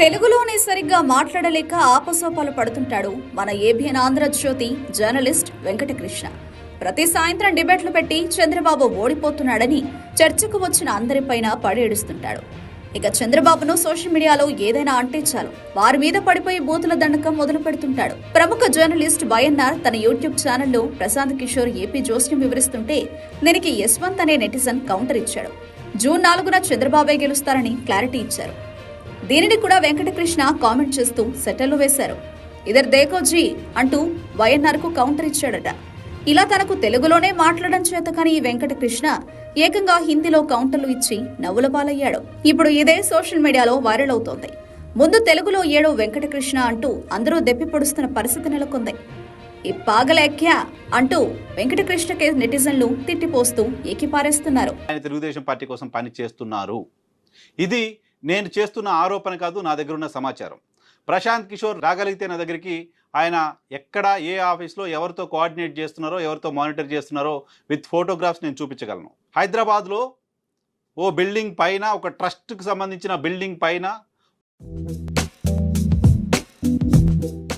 తెలుగులోనే సరిగ్గా మాట్లాడలేక ఆపసోపాలు పడుతుంటాడు మన ఏబిఎన్ ఆంధ్రజ్యోతి జర్నలిస్ట్ వెంకటకృష్ణ. ప్రతి సాయంత్రం డిబేట్లు పెట్టి చంద్రబాబు ఓడిపోతున్నాడని చర్చకు వచ్చిన అందరిపైన పడేడుస్తుంటాడు. ఇక చంద్రబాబును సోషల్ మీడియాలో ఏదైనా అంటే చాలు. వారి మీద పడిపోయి బూతుల దండకం మొదలు పెడుతుంటాడు. ప్రముఖ జర్నలిస్ట్ వైఎన్ఆర్ తన యూట్యూబ్ ఛానల్లో ప్రశాంత్ కిషోర్ ఏపీ జోస్యం వివరిస్తుంటే దీనికి యశ్వంత్ అనే నెటిజన్ కౌంటర్ ఇచ్చాడు. జూన్ నాలుగున చంద్రబాబే గెలుస్తారని క్లారిటీ ఇచ్చారు. దీనిని కూడా వెంకటకృష్ణ కామెంట్ చేస్తూ సెటర్లు వేశారు. ఇదర్ దేకోజీ అంటూ వైఎన్ఆర్కు కౌంటర్ ఇచ్చాడట. ఇలా తనకు తెలుగులోనే మాట్లాడడం చేత కానీ ఈ వెంకటకృష్ణ ఏకంగా హిందీలో కౌంటర్లు ఇచ్చి నవ్వుల పాలయ్యాడు. ఇప్పుడు ఇదే సోషల్ మీడియాలో వైరల్ అవుతోంది. ముందు తెలుగులో ఏడో వెంకటకృష్ణ అంటూ అందరూ దెప్పి పొడుస్తున్న పరిస్థితి నెలకొంది. ఈ పాగలేఖ్యా అంటూ వెంకటకృష్ణకే నెటిజన్లు తిట్టిపోస్తూ ఏకిపారేస్తున్నారు. ఆయన తెలుగుదేశం పార్టీ కోసం పని చేస్తున్నారు ఇది నేను చేస్తున్న ఆరోపణ కాదు నా దగ్గర ఉన్న సమాచారం. ప్రశాంత్ కిషోర్ రాగలిగితే నా దగ్గరికి ఆయన ఎక్కడ ఏ ఆఫీస్లో ఎవరితో కోఆర్డినేట్ చేస్తున్నారో ఎవరితో మానిటర్ చేస్తున్నారో విత్ ఫోటోగ్రాఫ్స్ నేను చూపించగలను. హైదరాబాద్లో ఓ బిల్డింగ్ పైన ఒక ట్రస్ట్కి సంబంధించిన బిల్డింగ్ పైన